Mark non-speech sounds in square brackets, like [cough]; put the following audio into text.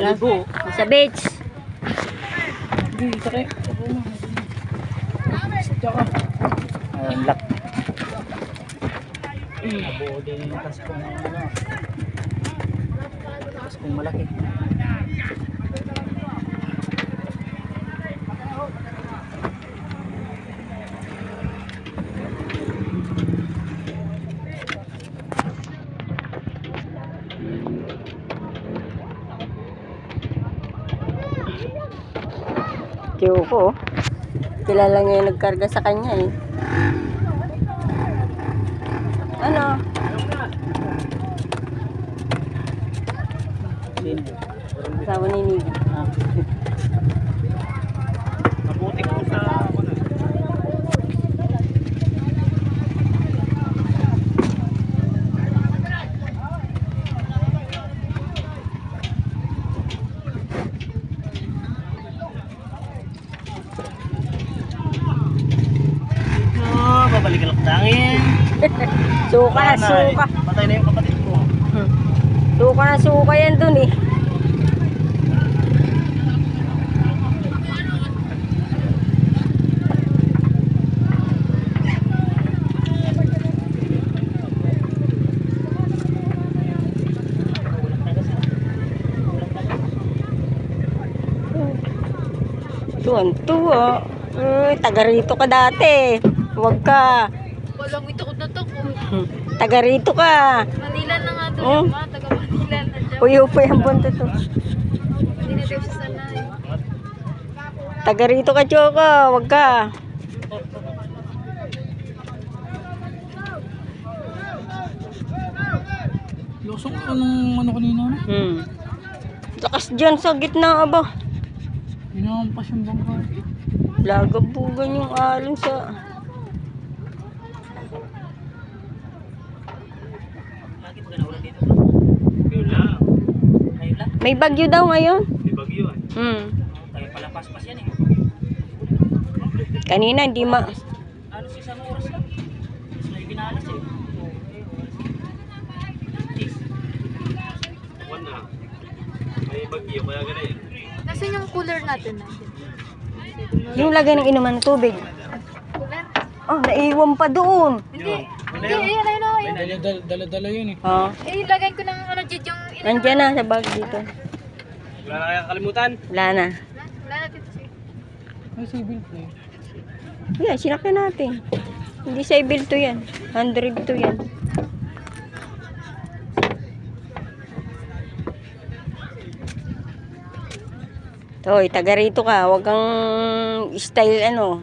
Lago. Sa beach. Ang lak. Nabuo din yung kaskong ano. Kaskong malaki. Joko. Kilala niya yung nagkarga sa kanya eh. Ano? Asawa ni Nigi. Ah. Mabuti ko sa ano. Ah, babalik ang tangin. [laughs] Suka na, suka. Patay na yung kapatid ko. Hmm. Suka na, suka yan dun eh. Tuwan-tuwa. Uy, taga rito ka dati. Huwag ka. Walang itakot na to. Taga rito ka. Manila na nga to. Oh. Ma, taga Manila na dyan. Uyo pa yung bunto to. Sanay. Taga rito ka, Choco. Huwag ka. Lusok anong ano kanina? Hmm. Lakas dyan sa gitna, aba. Hinampas yung bangka. Lagabugan yung alon sa... Lagi pa ulan dito. Yun lang. Ngayon lang. May bagyo daw ngayon. May bagyo eh. Hmm. Tayo pala paspas yan eh. Kanina, hindi ma... Ano si isang oras lang. Tapos may binalas eh. One na. May bagyo kaya ganun Nasaan yung cooler natin? Yung lagay ng inuman ng tubig. Cooler? Oh, naiwan pa doon. Hindi. Hindi, ayun, ayun, ayun. Dala-dala yun eh. Oh, Eh, ilagay ko ng ano yung... nandyan na sa bag dito. Wala na kaya kalimutan. Wala na. Wala natin siya. Ay, civil play. Yan, sinakyan natin. Hindi bill to yan. 100 to yan. Toy, taga rito ka. Huwag kang style ano.